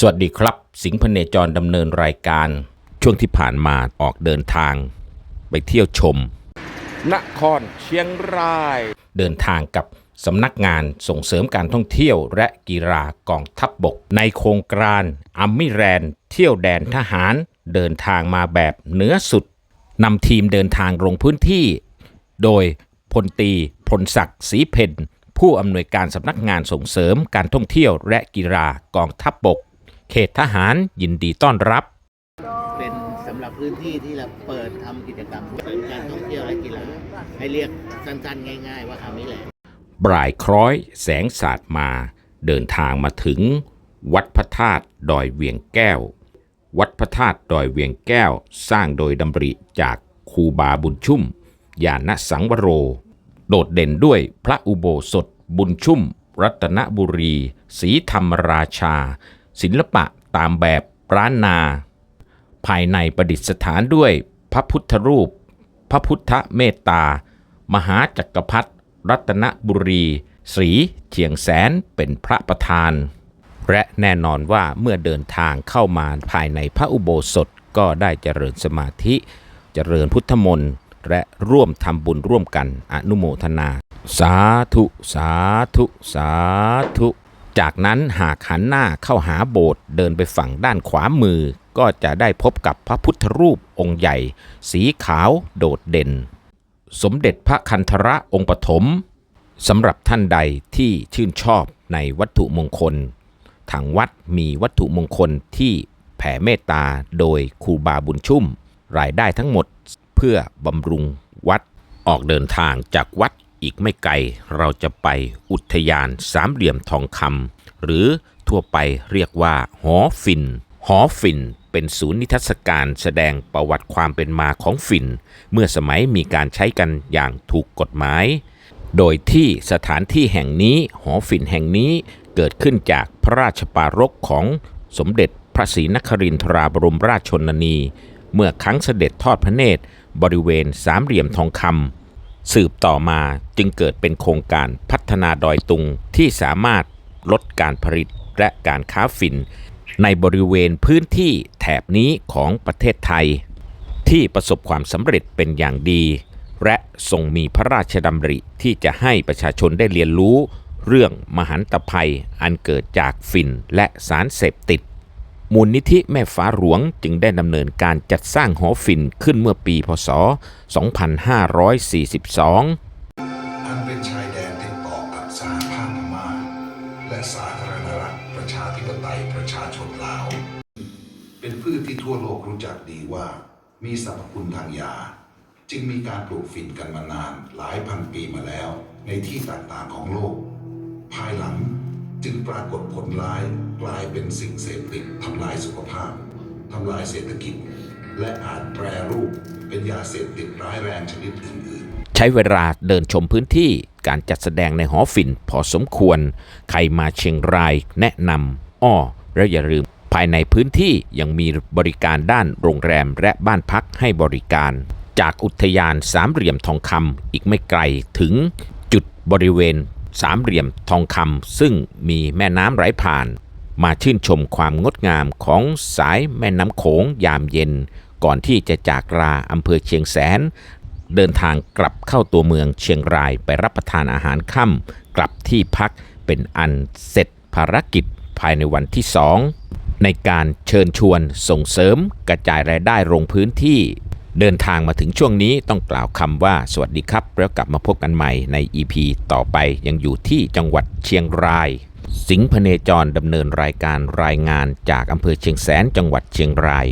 สวัสดีครับ สิงห์พเนจรดำเนินรายการ ช่วงที่ผ่านมาออกเดินทาง ไปเที่ยวชม นครเชียงราย เดินทางกับสำนักงานส่งเสริมการท่องเที่ยวและกีฬากองทัพบบก ในโครงการอัมมิแรน เที่ยวแดนทหาร เดินทางมาแบบเหนือสุดนำทีมเดินทางลงพื้นที่ โดยพลตรีพลศักดิ์ศรีเพนผู้อำนวยการสำนักงานส่งเสริมการท่องเที่ยวและกีฬากองทัพบบก เขตทหารยินดีต้อนรับ เป็นสำหรับพื้นที่ที่เราเปิดทำกิจกรรมเสริมการท่องเที่ยวและกีฬาให้เรียกสั้นๆ ง่าย ๆ ว่าอามิแลนด์บ่ายคล้อยแสงสาดมา เดินทางมาถึง วัดพระธาตุดอยเวียงแก้ว วัดพระธาตุดอยเวียงแก้ว สร้างโดยดำริจากครูบาบุญชุ่มญาณสังวโร โดดเด่นด้วยพระอุโบสถบุญชุ่ม รัตนบุรีศรีธรรมราชา ศิลปะตามแบบร้านนา ภายในประดิษฐานด้วยพระพุทธรูป พระพุทธเมตตา มหาจักรพรรดิรัตนบุรีศรีเชียงแสนเป็นพระประธาน และแน่นอนว่าเมื่อเดินทางเข้ามาภายในพระอุโบสถก็ได้เจริญสมาธิ เจริญพุทธมนต์และร่วมทำบุญร่วมกันอนุโมทนา สาธุ สาธุ สาธุ จากนั้นหากหันหน้าเข้าหาโบสถ์เดินไปฝั่งด้านขวามือ ก็จะได้พบกับพระพุทธรูปองค์ใหญ่ สีขาวโดดเด่น สมเด็จพระคันธระองค์ปฐมสำหรับท่านใดที่ชื่นชอบในวัตถุมงคล ทางวัดมีวัตถุมงคลที่แผ่เมตตาโดยครูบาบุญชุ่ม รายได้ทั้งหมดเพื่อบำรุงวัดออกเดินทางจากวัด อีกไม่ไกลเราจะไปอุทยานสามเหลี่ยมทองคำหรือทั่วไปเรียกว่า หอฟินหอฟินเป็นศูนย์นิทรรศการแสดงประวัติความเป็นมาของฝิ่น เมื่อสมัยมีการใช้กันอย่างถูกกฎหมาย โดยที่สถานที่แห่งนี้หอฝิ่นแห่งนี้เกิดขึ้นจากพระราชปรารภของสมเด็จพระศรีนครินทราบรมราชชนนี เมื่อครั้งเสด็จทอดพระเนตร บริเวณสามเหลี่ยมทองคำ สืบต่อมาจึงเกิดเป็นโครงการพัฒนาดอยตุงที่สามารถลดการผลิตและการค้าฝิ่น ในบริเวณพื้นที่แถบนี้ของประเทศไทย ที่ประสบความสำเร็จเป็นอย่างดี และทรงมีพระราชดำริที่จะให้ประชาชนได้เรียนรู้ เรื่องมหันตภัยอันเกิดจากฝิ่นและสารเสพติด มูลนิธิแม่ฟ้าหลวงจึงได้ดำเนินการจัดสร้างหอฝิ่นขึ้นเมื่อปีพศ 2542 อันเป็นชายแดนติดต่อกับสหภาพพม่าและสาธารณรัฐประชาธิปไตยประชาชนลาว เป็นพืชที่ทั่วโลกรู้จักดีว่า มีสรรพคุณทางยา จึงมีการปลูกฝิ่นกันมานานหลายพันปีมาแล้วในที่ต่างๆของโลก ภายหลัง จึงปรากฏผลร้ายกลายเป็นสิ่งเสพติดทำลายสุขภาพทำลายเศรษฐกิจ และอาจแปรรูปเป็นยาเสพติดร้ายแรงชนิดอื่นๆ ใช้เวลาเดินชมพื้นที่การจัดแสดงในหอฝิ่นพอสมควร ใครมาเชียงรายแนะนำอ้อและอย่าลืมภายในพื้นที่ยังมีบริการด้านโรงแรมและบ้านพักให้บริการ จากอุทยานสามเหลี่ยมทองคำอีกไม่ไกลถึงจุดบริเวณ สามเหลี่ยมทองคำซึ่งมีแม่น้ำไหลผ่าน มาชื่นชมความงดงามของสายแม่น้ำโขงยามเย็น ก่อนที่จะจากลาอำเภอเชียงแสน เดินทางกลับเข้าตัวเมืองเชียงรายไปรับประทานอาหารค่ำกลับที่พักเป็นอันเสร็จภารกิจภายในวันที่สองในการเชิญชวนส่งเสริมกระจายรายได้ลงพื้นที่ เดินทางมาถึงช่วงนี้ต้องกล่าวคำว่าสวัสดีครับ แล้วกลับมาพบกันใหม่ใน EP ต่อไปยังอยู่ที่จังหวัดเชียงราย สิงห์พเนจรดำเนินรายการรายงานจากอำเภอเชียงแสนจังหวัดเชียงราย